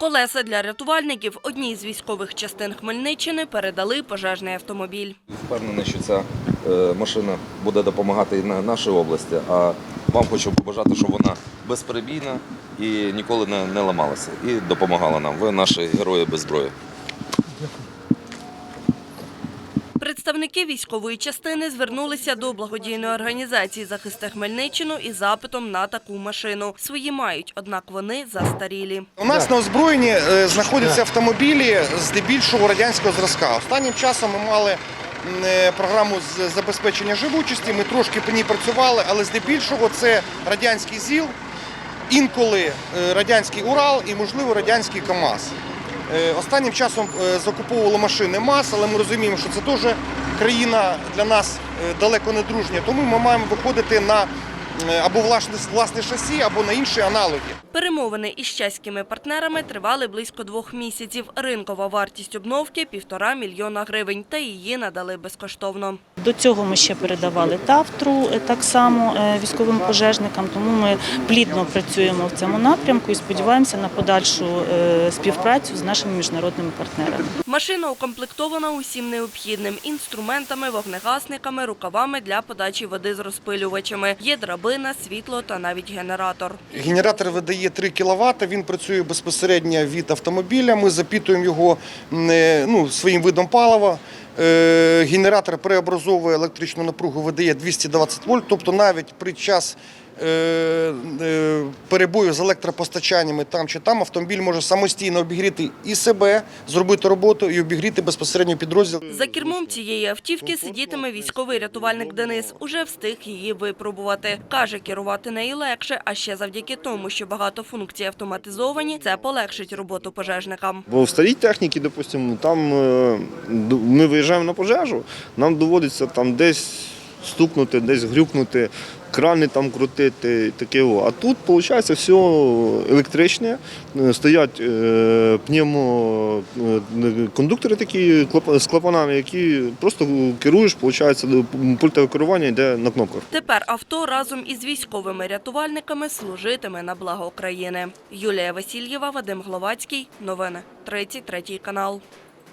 Колеса для рятувальників одній з військових частин Хмельниччини передали пожежний автомобіль. Впевнений, що ця е, машина буде допомагати і на нашій області. А вам хочу побажати, щоб вона безперебійна і ніколи не, не ламалася. І допомагала нам. Ви наші герої без зброї. Представники військової частини звернулися до благодійної організації «Захисти Хмельниччину» із запитом на таку машину. Свої мають, однак вони застарілі. У нас на озброєнні е, знаходяться автомобілі здебільшого радянського зразка. Останнім часом ми мали е, програму з забезпечення живучості. Ми трошки по ній працювали, але здебільшого це радянський ЗІЛ, інколи е, радянський Урал і, можливо, радянський КАМАЗ. Е, Останнім часом е, закуповували машини МАЗ, але ми розуміємо, що це теж країна для нас е, далеко не дружня. Тому ми маємо виходити на або власне, власне шасі, або на інші аналоги. Перемовини із чеськими партнерами тривали близько двох місяців. Ринкова вартість обновки – півтора мільйона гривень, та її надали безкоштовно. До цього ми ще передавали Тавтру е, так само е, військовим пожежникам, тому ми плідно працюємо в цьому напрямку і сподіваємося на подальшу е, співпрацю з нашими міжнародними партнерами. Машина укомплектована усім необхідним – інструментами, вогнегасниками, рукавами для подачі води з розпилювачами. Є драбина, світло та навіть генератор. Генератор видає 3 кВт, він працює безпосередньо від автомобіля. Ми запітуємо його е, ну, своїм видом палива. Е, Генератор преобразовує електричну напругу, видає 220 вольт, тобто навіть при час перебою з електропостачаннями там чи там автомобіль може самостійно обігріти і себе, зробити роботу і обігріти безпосередньо підрозділ. За кермом цієї автівки сидітиме військовий рятувальник Денис. Уже встиг її випробувати. Каже, керувати нею легше, а ще завдяки тому, що багато функцій автоматизовані, це полегшить роботу пожежникам. Бо в старій техніці, допустимо, там е, ми виїжджаємо на пожежу, нам доводиться там десь стукнути, десь грюкнути, крани там крутити, таке. А тут виходить все електричне, е, стоять е, пневмо е, кондуктори такі з клапанами, які просто керуєш, виходить, пультове керування йде на кнопках. Тепер авто разом із військовими рятувальниками служитиме на благо України. Юлія Васильєва, Вадим Гловацький. Новини. 33 канал.